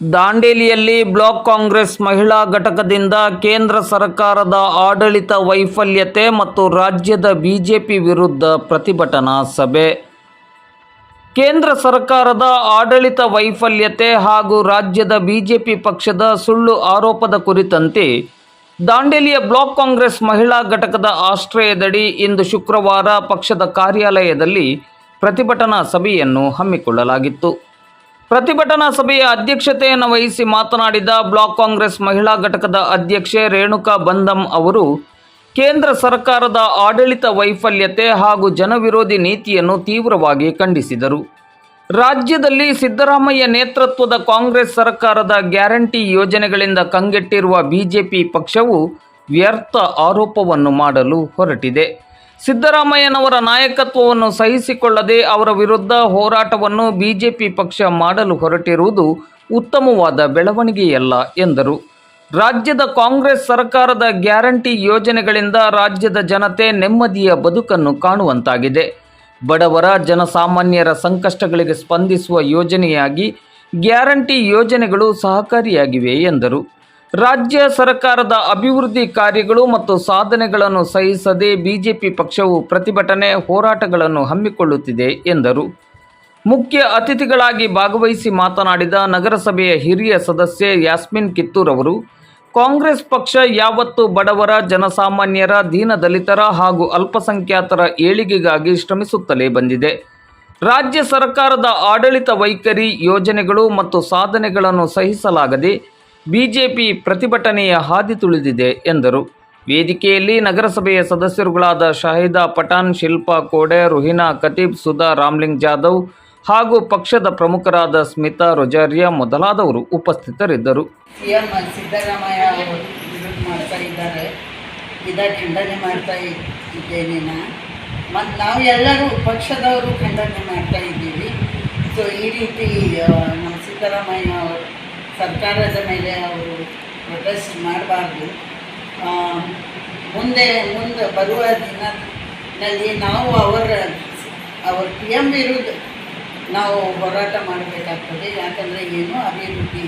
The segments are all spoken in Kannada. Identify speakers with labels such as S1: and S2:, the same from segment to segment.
S1: ದಾಂಡೇಲಿಯಲ್ಲಿ ಬ್ಲಾಕ್ ಕಾಂಗ್ರೆಸ್ ಮಹಿಳಾ ಘಟಕದಿಂದ ಕೇಂದ್ರ ಸರ್ಕಾರದ ಆಡಳಿತ ವೈಫಲ್ಯತೆ ಮತ್ತು ರಾಜ್ಯದ ಬಿಜೆಪಿ ವಿರುದ್ಧ ಪ್ರತಿಭಟನಾ ಸಭೆ. ಕೇಂದ್ರ ಸರ್ಕಾರದ ಆಡಳಿತ ವೈಫಲ್ಯತೆ ಹಾಗೂ ರಾಜ್ಯದ ಬಿಜೆಪಿ ಪಕ್ಷದ ಸುಳ್ಳು ಆರೋಪದ ಕುರಿತಂತೆ ದಾಂಡೇಲಿಯ ಬ್ಲಾಕ್ ಕಾಂಗ್ರೆಸ್ ಮಹಿಳಾ ಘಟಕದ ಆಶ್ರಯದಡಿ ಇಂದು ಶುಕ್ರವಾರ ಪಕ್ಷದ ಕಾರ್ಯಾಲಯದಲ್ಲಿ ಪ್ರತಿಭಟನಾ ಸಭೆಯನ್ನು ಹಮ್ಮಿಕೊಳ್ಳಲಾಗಿತ್ತು. ಪ್ರತಿಭಟನಾ ಸಭೆಯ ಅಧ್ಯಕ್ಷತೆಯನ್ನು ವಹಿಸಿ ಮಾತನಾಡಿದ ಬ್ಲಾಕ್ ಕಾಂಗ್ರೆಸ್ ಮಹಿಳಾ ಘಟಕದ ಅಧ್ಯಕ್ಷೆ ರೇಣುಕಾ ಬಂದಂ ಅವರು, ಕೇಂದ್ರ ಸರ್ಕಾರದ ಆಡಳಿತ ವೈಫಲ್ಯತೆ ಹಾಗೂ ಜನವಿರೋಧಿ ನೀತಿಯನ್ನು ತೀವ್ರವಾಗಿ ಖಂಡಿಸಿದರು. ರಾಜ್ಯದಲ್ಲಿ ಸಿದ್ದರಾಮಯ್ಯ ನೇತೃತ್ವದ ಕಾಂಗ್ರೆಸ್ ಸರ್ಕಾರದ ಗ್ಯಾರಂಟಿ ಯೋಜನೆಗಳಿಂದ ಕಂಗೆಟ್ಟಿರುವ ಬಿಜೆಪಿ ಪಕ್ಷವು ವ್ಯರ್ಥ ಆರೋಪವನ್ನು ಮಾಡಲು ಹೊರಟಿದೆ. ಸಿದ್ದರಾಮಯ್ಯನವರ ನಾಯಕತ್ವವನ್ನು ಸಹಿಸಿಕೊಳ್ಳದೆ ಅವರ ವಿರುದ್ಧ ಹೋರಾಟವನ್ನು ಬಿಜೆಪಿ ಪಕ್ಷ ಮಾಡಲು ಹೊರಟಿರುವುದು ಉತ್ತಮವಾದ ಬೆಳವಣಿಗೆಯಲ್ಲ, ಎಂದರು. ರಾಜ್ಯದ ಕಾಂಗ್ರೆಸ್ ಸರ್ಕಾರದ ಗ್ಯಾರಂಟಿ ಯೋಜನೆಗಳಿಂದ ರಾಜ್ಯದ ಜನತೆ ನೆಮ್ಮದಿಯ ಬದುಕನ್ನು ಕಾಣುವಂತಾಗಿದೆ. ಬಡವರ, ಜನಸಾಮಾನ್ಯರ ಸಂಕಷ್ಟಗಳಿಗೆ ಸ್ಪಂದಿಸುವ ಯೋಜನೆಯಾಗಿ ಗ್ಯಾರಂಟಿ ಯೋಜನೆಗಳು ಸಹಕಾರಿಯಾಗಿವೆ, ಎಂದರು. ರಾಜ್ಯ ಸರ್ಕಾರದ ಅಭಿವೃದ್ಧಿ ಕಾರ್ಯಗಳು ಮತ್ತು ಸಾಧನೆಗಳನ್ನು ಸಹಿಸದೆ ಬಿಜೆಪಿ ಪಕ್ಷವು ಪ್ರತಿಭಟನೆ, ಹೋರಾಟಗಳನ್ನು ಹಮ್ಮಿಕೊಳ್ಳುತ್ತಿದೆ ಎಂದರು. ಮುಖ್ಯ ಅತಿಥಿಗಳಾಗಿ ಭಾಗವಹಿಸಿ ಮಾತನಾಡಿದ ನಗರಸಭೆಯ ಹಿರಿಯ ಸದಸ್ಯೆ ಯಾಸ್ಮಿನ್ ಕಿತ್ತೂರ್ ಅವರು, ಕಾಂಗ್ರೆಸ್ ಪಕ್ಷ ಯಾವತ್ತೂ ಬಡವರ, ಜನಸಾಮಾನ್ಯರ ದೀನದಲಿತರ ಹಾಗೂ ಅಲ್ಪಸಂಖ್ಯಾತರ ಏಳಿಗೆಗಾಗಿ ಶ್ರಮಿಸುತ್ತಲೇ ಬಂದಿದೆ. ರಾಜ್ಯ ಸರ್ಕಾರದ ಆಡಳಿತ ವೈಖರಿ ಯೋಜನೆಗಳು ಮತ್ತು ಸಾಧನೆಗಳನ್ನು ಸಹಿಸಲಾಗದೆ ಬಿಜೆಪಿ ಪ್ರತಿಭಟನೆಯ ಹಾದಿ ತುಳಿದಿದೆ ಎಂದರು. ವೇದಿಕೆಯಲ್ಲಿ ನಗರಸಭೆಯ ಸದಸ್ಯರುಗಳಾದ ಶಾಹಿದಾ ಪಠಾನ್ ಶಿಲ್ಪಾ ಕೋಡೆ, ರುಹಿನಾ ಖತೀಬ್, ಸುಧಾ ರಾಮ್ಲಿಂಗ್ ಜಾಧವ್ ಹಾಗೂ ಪಕ್ಷದ ಪ್ರಮುಖರಾದ ಸ್ಮಿತಾ ರೊಜಾರಿಯಾ ಮೊದಲಾದವರು ಉಪಸ್ಥಿತರಿದ್ದರು.
S2: ಸಿ ಎಂ ಸಿದ್ದರಾಮಯ್ಯ ಅವರು ವಿರುದ್ಧ ಮಾಡ್ತಾ ಇದ್ದಾರೆ. ಇದ ಖಂಡನೆ ಇದ್ದೇನೆ ಮತ್ತು ನಾವು ಎಲ್ಲರೂ ಪಕ್ಷದವರು ಖಂಡನೆ ಮಾಡ್ತಾ ಇದ್ದೀವಿ. ಸೊ ಈ ರೀತಿ ನಮ್ಮ ಸಿದ್ದರಾಮಯ್ಯ ಅವರು ಸರ್ಕಾರದ ಮೇಲೆ ಅವರು ಪ್ರೊಟೆಸ್ಟ್ ಮಾಡಬಾರ್ದು. ಮುಂದೆ ಮುಂದೆ ಬರುವ ದಿನದಲ್ಲಿ ನಾವು ಅವರ ಅವರ ಪಿ ಎಂ ವಿರುದ್ಧ ನಾವು ಹೋರಾಟ ಮಾಡಬೇಕಾಗ್ತದೆ. ಯಾಕಂದರೆ ಏನು ಅಭಿವೃದ್ಧಿ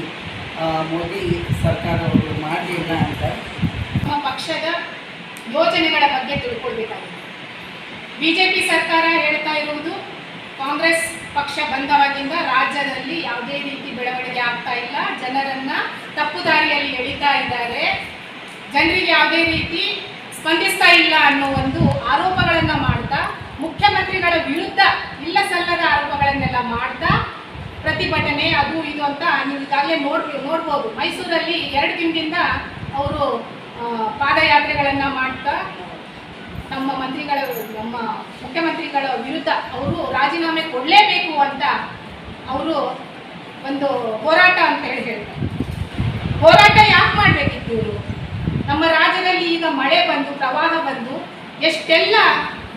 S2: ಮೋದಿ ಸರ್ಕಾರವರು ಮಾಡಲಿಲ್ಲ ಅಂತ.
S3: ನಮ್ಮ ಪಕ್ಷದ ಯೋಜನೆಗಳ ಬಗ್ಗೆ ತಿಳ್ಕೊಳ್ಬೇಕಾಗಿದೆ ಬಿಜೆಪಿ ಸರ್ಕಾರ ಹೇಳ್ತಾ ಇರುವುದು ಕಾಂಗ್ರೆಸ್ ಪಕ್ಷ ಬಂದವಾಗಿಂದ ರಾಜ್ಯದಲ್ಲಿ ಯಾವುದೇ ರೀತಿ ಜನರನ್ನ ತಪ್ಪು ದಾರಿಯಲ್ಲಿ ಎಳಿತಾ ಇದ್ದಾರೆ. ಜನರಿಗೆ ಯಾವುದೇ ರೀತಿ ಸ್ಪಂದಿಸ್ತಾ ಇಲ್ಲ ಅನ್ನೋ ಒಂದು ಆರೋಪಗಳನ್ನು ಮಾಡ್ತಾ, ಮುಖ್ಯಮಂತ್ರಿಗಳ ವಿರುದ್ಧ ಇಲ್ಲ ಸಲ್ಲದ ಆರೋಪಗಳನ್ನೆಲ್ಲ ಮಾಡ್ತಾ ಪ್ರತಿಭಟನೆ ಅದು ಇದು ಅಂತ ನೀವು ಈಗಾಗಲೇ ನೋಡ್, ನೋಡ್ಬೋದು. ಮೈಸೂರಲ್ಲಿ ಎರಡು ದಿನದಿಂದ ಅವರು ಪಾದಯಾತ್ರೆಗಳನ್ನು ಮಾಡ್ತಾ ನಮ್ಮ ಮಂತ್ರಿಗಳ, ನಮ್ಮ ಮುಖ್ಯಮಂತ್ರಿಗಳ ವಿರುದ್ಧ ಅವರು ರಾಜೀನಾಮೆ ಕೊಡಲೇಬೇಕು ಅಂತ ಅವರು ಒಂದು ಹೋರಾಟ ಅಂತ ಹೇಳಿ ಹೇಳ್ತಾರೆ. ಹೋರಾಟ ಯಾಕೆ ಮಾಡಬೇಕಿತ್ತು ಇವರು? ನಮ್ಮ ರಾಜ್ಯದಲ್ಲಿ ಈಗ ಮಳೆ ಬಂದು, ಪ್ರವಾಹ ಬಂದು ಎಷ್ಟೆಲ್ಲ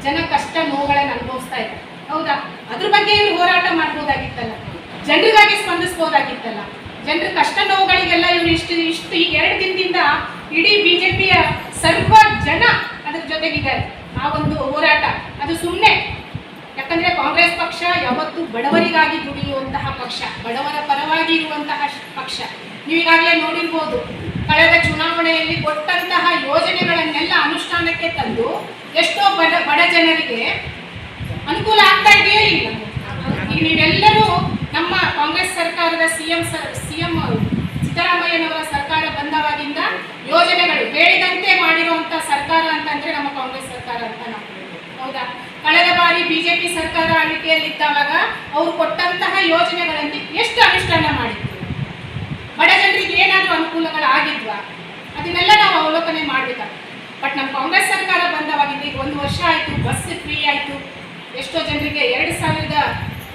S3: ಜನ ಕಷ್ಟ ನೋವುಗಳನ್ನು ಅನುಭವಿಸ್ತಾ ಇದ್ದಾರೆ. ಹೌದಾ? ಅದ್ರ ಬಗ್ಗೆ ಇವರು ಹೋರಾಟ ಮಾಡ್ಬೋದಾಗಿತ್ತಲ್ಲ? ಜನರಿಗಾಗಿ ಸ್ಪಂದಿಸ್ಬೋದಾಗಿತ್ತಲ್ಲ? ಜನರ ಕಷ್ಟ ನೋವುಗಳಿಗೆಲ್ಲ ಇವರು ಇಷ್ಟು ಇಷ್ಟು ಈ ಎರಡು ದಿನದಿಂದ ಇಡೀ ಬಿಜೆಪಿಯ ಸರ್ವ ಜನ ಅದ್ರ ಜೊತೆಗಿದ್ದಾರೆ. ಆ ಒಂದು ಹೋರಾಟ ಅದು ಸುಮ್ಮನೆ ಯಾಕಂದ್ರೆ ಕಾಂಗ್ರೆಸ್ ಪಕ್ಷ ಯಾವತ್ತೂ ಬಡವರಿಗಾಗಿ ದುಡಿಯುವಂತಹ ಪಕ್ಷ, ಬಡವರ ಪರವಾಗಿ ಇರುವಂತಹ ಪಕ್ಷ. ನೀವೀಗಾಗಲೇ ನೋಡಿರ್ಬೋದು, ಕಳೆದ ಚುನಾವಣೆಯಲ್ಲಿ ಕೊಟ್ಟಂತಹ ಯೋಜನೆಗಳನ್ನೆಲ್ಲ ಅನುಷ್ಠಾನಕ್ಕೆ ತಂದು ಎಷ್ಟೋ ಬಡ ಬಡ ಜನರಿಗೆ ಅನುಕೂಲ ಆಗ್ತಾ ಇದೆಯೇ ಇಲ್ಲ. ನೀವೆಲ್ಲರೂ ನಮ್ಮ ಕಾಂಗ್ರೆಸ್ ಸರ್ಕಾರದ ಸಿ ಎಂ ಸಿ ಎಂ ಸಿದ್ದರಾಮಯ್ಯನವರ ಸರ್ಕಾರ ಬಂದವಾಗಿಂದ ಯೋಜನೆಗಳು ಹೇಳಿದಂತೆ ಮಾಡಿರುವಂತಹ ಸರ್ಕಾರ ಅಂತಂದ್ರೆ ನಮ್ಮ ಕಾಂಗ್ರೆಸ್ ಸರ್ಕಾರ ಅಂತ ನಾವು ಹೇಳ್ಬೋದು. ಹೌದಾ ಕಳೆದ ಬಾರಿ ಬಿಜೆಪಿ ಸರ್ಕಾರ ಆಳ್ವಿಕೆಯಲ್ಲಿದ್ದಾಗ ಅವರು ಕೊಟ್ಟಂತಹ ಯೋಜನೆಗಳಲ್ಲಿ ಎಷ್ಟು ಅನುಷ್ಠಾನ ಮಾಡಿದ್ರು? ಬಡ ಜನರಿಗೆ ಏನಾದರೂ ಅನುಕೂಲಗಳಾಗಿದ್ವಾ ಅದನ್ನೆಲ್ಲ ನಾವು ಅವಲೋಕನೆ ಮಾಡಬೇಕಾಗ್ತದೆ. ಬಟ್ ನಮ್ಮ ಕಾಂಗ್ರೆಸ್ ಸರ್ಕಾರ ಬಂದವಾಗಿಂದ, ಈಗ ಒಂದು ವರ್ಷ ಆಯಿತು ಬಸ್ ಫ್ರೀ ಆಯಿತು. ಎಷ್ಟೋ ಜನರಿಗೆ ಎರಡು ಸಾವಿರದ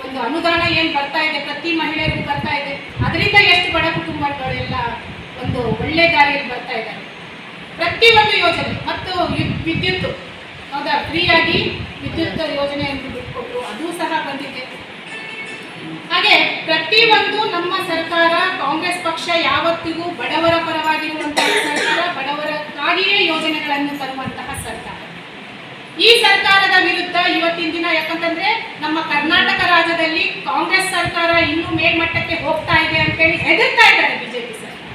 S3: ಒಂದು ಅನುದಾನ ಏನು ಬರ್ತಾ ಇದೆ, ಪ್ರತಿ ಮಹಿಳೆಯರಿಗೂ ಬರ್ತಾ ಇದೆ. ಅದರಿಂದ ಎಷ್ಟು ಬಡ ಕುಟುಂಬಗಳೆಲ್ಲ ಒಂದು ಒಳ್ಳೆ ದಾರಿಯಲ್ಲಿ ಬರ್ತಾ ಇದ್ದಾರೆ. ಪ್ರತಿಯೊಂದು ಯೋಜನೆ, ಮತ್ತು ವಿದ್ಯುತ್ ಹೌದಾ? ಆಗಿ ವಿದ್ಯುತ್ ಯೋಜನೆ ಯೋಜನೆಯನ್ನು ಬಿಟ್ಕೊಟ್ರು. ಅದು ಸಹ ಬಂದಿದೆ. ಹಾಗೆ ಪ್ರತಿಯೊಂದು ನಮ್ಮ ಸರ್ಕಾರ, ಕಾಂಗ್ರೆಸ್ ಪಕ್ಷ ಯಾವತ್ತಿಗೂ ಬಡವರ ಪರವಾಗಿರುವಂತಹ ಸರ್ಕಾರ, ಬಡವರಕ್ಕಾಗಿಯೇ ಯೋಜನೆಗಳನ್ನು ತರುವಂತಹ ಸರ್ಕಾರ. ಈ ಸರ್ಕಾರದ ವಿರುದ್ಧ ಇವತ್ತಿನ ದಿನ ಯಾಕಂತಂದ್ರೆ ನಮ್ಮ ಕರ್ನಾಟಕ ರಾಜ್ಯದಲ್ಲಿ ಕಾಂಗ್ರೆಸ್ ಸರ್ಕಾರ ಇನ್ನೂ ಮೇಲ್ಮಟ್ಟಕ್ಕೆ ಹೋಗ್ತಾ ಇದೆ ಅಂತೇಳಿ ಹೆದರ್ತಾ ಇದ್ದಾರೆ ಬಿಜೆಪಿ ಸರ್ಕಾರ.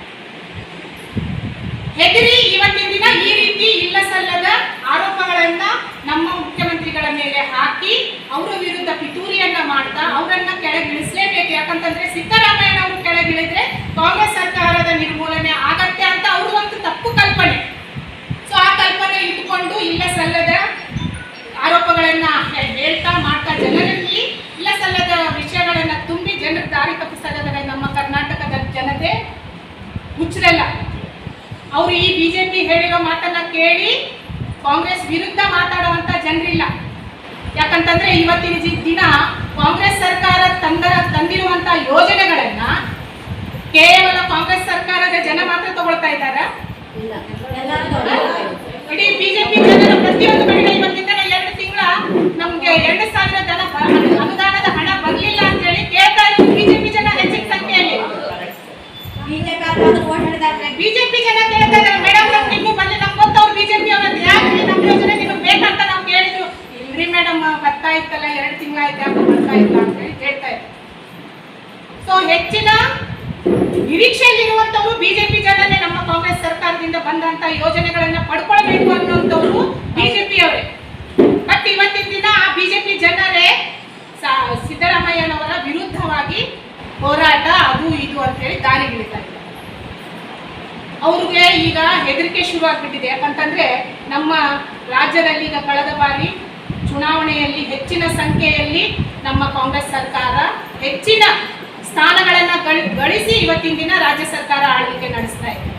S3: ಹೆದರಿ ಇವತ್ತಿನ ದಿನ ಈ ರೀತಿ ಮಾಡ್ತಾ ಅವರನ್ನ ಕೆಳಗಿಳಿಸಲೇಬೇಕು. ಯಾಕಂತಂದ್ರೆ ಸಿದ್ದರಾಮಯ್ಯ ಅವರು ಕೆಳಗಿಳಿದ್ರೆ ಕಾಂಗ್ರೆಸ್ ಸರ್ಕಾರದ ನಿರ್ಮೂಲನೆ ಆಗತ್ತೆ ಅಂತ ಅವರು ಒಂದು ತಪ್ಪು ಕಲ್ಪನೆ. ಸೊ ಆ ಕಲ್ಪನೆ ಇಟ್ಕೊಂಡು ಇಲ್ಲ ಸಲ್ಲದ ಆರೋಪಗಳನ್ನ ಹೇಳ್ತಾ ಮಾಡ್ತಾ ಜನರಲ್ಲಿ, ಇಲ್ಲ ಸಲ್ಲದ ವಿಷಯಗಳನ್ನ ತುಂಬಿ ಜನರ ದಾರಿ ತಪ್ಪಿಸಲ್ಲದ ನಮ್ಮ ಕರ್ನಾಟಕದ ಜನತೆ? ಹುಚ್ಚರಲ್ಲ ಅವರು ಈ ಬಿಜೆಪಿ ಹೇಳಿರೋ ಮಾತನ್ನ ಕೇಳಿ ಕಾಂಗ್ರೆಸ್ ವಿರುದ್ಧ ಮಾತಾಡುವಂತ ಜನರಿಲ್ಲ. ಯಾಕಂತಂದ್ರೆ ಇವತ್ತಿನ ದಿನ ಕಾಂಗ್ರೆಸ್ ಸರ್ಕಾರ ತಂದ ತಂದಿರುವಂತಹ ಯೋಜನೆಗಳನ್ನ ಕೇವಲ ಕಾಂಗ್ರೆಸ್ ಸರ್ಕಾರದ ಜನ ಮಾತ್ರ ತಗೊಳ್ತಾ ಇದ್ದಾರೆ? ಬಿಜೆಪಿ ಜನರ ಪ್ರತಿಯೊಂದು ಕಡೆ ಇವತ್ತಿಂದ ಎರಡು ತಿಂಗಳ ನಮ್ಗೆ ಎರಡು ಸಾವಿರ ಜನ ಬ- ಅನುದಾನದ ಹಣ ಬರ್ಲಿಲ್ಲ ಅಂತ ಹೇಳಿ ಕೇಳ್ತಾ ಇದ್ರು ಬಿಜೆಪಿ ಜನ ಹೆಚ್ಚಿನ ಸಂಖ್ಯೆಯಲ್ಲಿ ಬಿಜೆಪಿ ಜನ ಕೇಳ್ತಾ ಇದ್ದಾರೆ ಮೇಡಮ್ ನಮ್ಗೆ ಇನ್ನೂ ಬಂದಿಲ್ಲ ನಮ್ಗೆ ಗೊತ್ತು ಅವ್ರು ಬಿಜೆಪಿ ಅವ್ರದ್ದು ಯಾಕೆ ನಮ್ಮ ಯೋಜನೆ ನಿಮಗೆ ಬೇಕಂತ ನಾವು ಕೇಳಿದ್ರು ಇಲ್ರಿ ಮೇಡಮ್ ಬರ್ತಾ ಇತ್ತಲ್ಲ ಎರಡು ತಿಂಗಳಾಯ್ತು ಯಾಕೆ ಬರ್ತಾ ಇಲ್ಲ ಅಂತ ಹೇಳಿ ಹೇಳ್ತಾ ಇದ್ರು ಸೊ ಹೆಚ್ಚಿನ ನಿರೀಕ್ಷೆಯಲ್ಲಿರುವಂತವರು ಬಿಜೆಪಿ ಜನನೇ ನಮ್ಮ ಕಾಂಗ್ರೆಸ್ ಸರ್ಕಾರದಿಂದ ಬಂದಂತ ಯೋಜನೆಗಳನ್ನ ಪಡ್ಕೊಳ್ಬೇಕು ಅನ್ನುವಂಥವ್ರು ಬಿಜೆಪಿ ಅವರೇ ಬಟ್ ಇವತ್ತಿನ ದಿನ ಆ ಬಿಜೆಪಿ ಜನರೇ ಸ- ಸಿದ್ದರಾಮಯ್ಯನವರ ವಿರುದ್ಧವಾಗಿ ಹೋರಾಟ ಅದು ಇದು ಅಂತ ಹೇಳಿ ದಾರಿಗಿಳಿತಾ ಇದ್ದಾರೆ ಅವ್ರಿಗೆ ಈಗ ಹೆದರಿಕೆ ಶುರು ಆಗ್ಬಿಟ್ಟಿದೆ ಯಾಕಂತಂದ್ರೆ ನಮ್ಮ ರಾಜ್ಯದಲ್ಲಿ ಈಗ ಕಳೆದ ಬಾರಿ ಚುನಾವಣೆಯಲ್ಲಿ ಹೆಚ್ಚಿನ ಸಂಖ್ಯೆಯಲ್ಲಿ ನಮ್ಮ ಕಾಂಗ್ರೆಸ್ ಸರ್ಕಾರ ಹೆಚ್ಚಿನ ಸ್ಥಾನಗಳನ್ನ ಗಳಿಸಿ ಇವತ್ತಿನ ದಿನ ರಾಜ್ಯ ಸರ್ಕಾರ ಆಳ್ವಿಕೆ ನಡೆಸ್ತಾ ಇದೆ.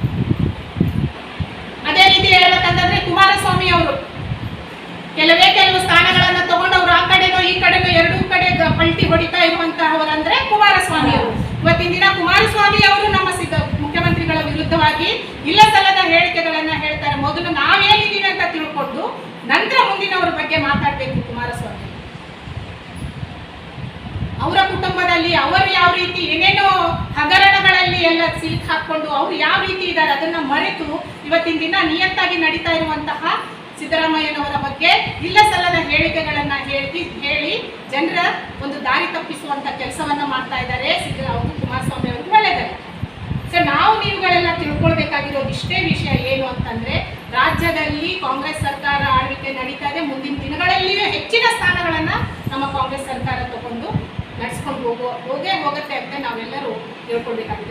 S3: ಅದೇ ರೀತಿ ಹೇಳ್ಬೇಕಂತಂದ್ರೆ ಕುಮಾರಸ್ವಾಮಿ ಅವರು ಕೆಲವೇ ಕೆಲವು ಸ್ಥಾನಗಳನ್ನ ತಗೊಂಡು ಅವರು ಆ ಕಡೆನೋ ಈ ಕಡೆನೋ ಎರಡೂ ಕಡೆ ಪಲ್ಟಿ ಹೊಡಿತಾ ಇರುವಂತಹವರಂದ್ರೆ ಕುಮಾರಸ್ವಾಮಿ ಅವರು. ಇವತ್ತಿನ ದಿನ ಕುಮಾರಸ್ವಾಮಿ ಅವರು ನಮ್ಮ ವಿರುದ್ಧವಾಗಿ ಇಲ್ಲ ಸಲ್ಲದ ಹೇಳಿಕೆಗಳನ್ನ ಹೇಳ್ತಾರೆ. ಮೊದಲು ನಾವೇನಿದ್ದೀವಿ ಅಂತ ತಿಳ್ಕೊಂಡು ನಂತರ ಮುಂದಿನವರ ಬಗ್ಗೆ ಮಾತಾಡಬೇಕು ಕುಮಾರಸ್ವಾಮಿ. ಅವರ ಕುಟುಂಬದಲ್ಲಿ ಅವರು ಯಾವ ರೀತಿ ಏನೇನೋ ಹಗರಣಗಳಲ್ಲಿ ಎಲ್ಲ ಸಿಲುಕ್ ಹಾಕೊಂಡು ಅವ್ರು ಯಾವ ರೀತಿ ಇದ್ದಾರೆ ಅದನ್ನ ಮರೆತು ಇವತ್ತಿನ ದಿನ ನಿಯತ್ತಾಗಿ ನಡೀತಾ ಇರುವಂತಹ ಸಿದ್ದರಾಮಯ್ಯನವರ ಬಗ್ಗೆ ಇಲ್ಲ ಸಲ್ಲದ ಹೇಳಿಕೆಗಳನ್ನ ಹೇಳಿ ಹೇಳಿ ಜನರ ಒಂದು ದಾರಿ ತಪ್ಪಿಸುವಂತ ಕೆಲಸವನ್ನ ಮಾಡ್ತಾ ಇದ್ದಾರೆ ಸಿದ್ದರಾಮ ಕುಮಾರಸ್ವಾಮಿ ಅವರು ನೀವುಗಳೆಲ್ಲ ತಿಳ್ಕೊಳ್ಬೇಕಾಗಿರೋದು ಇಷ್ಟೇ ವಿಷಯ ಏನು ಅಂತಂದ್ರೆ, ರಾಜ್ಯದಲ್ಲಿ ಕಾಂಗ್ರೆಸ್ ಸರ್ಕಾರ ಆಳ್ವಿಕೆ ನಡೀತಾ ಇದೆ. ಮುಂದಿನ ದಿನಗಳಲ್ಲಿಯೂ ಹೆಚ್ಚಿನ ಸ್ಥಾನಗಳನ್ನ ನಮ್ಮ ಕಾಂಗ್ರೆಸ್ ಸರ್ಕಾರ ತಗೊಂಡು ನಡೆಸ್ಕೊಂಡು ಹೋಗೋ ಹೋಗೇ ಹೋಗುತ್ತೆ ಅಂತ ನಾವೆಲ್ಲರೂ ತಿಳ್ಕೊಳ್ಬೇಕಾಗಿದೆ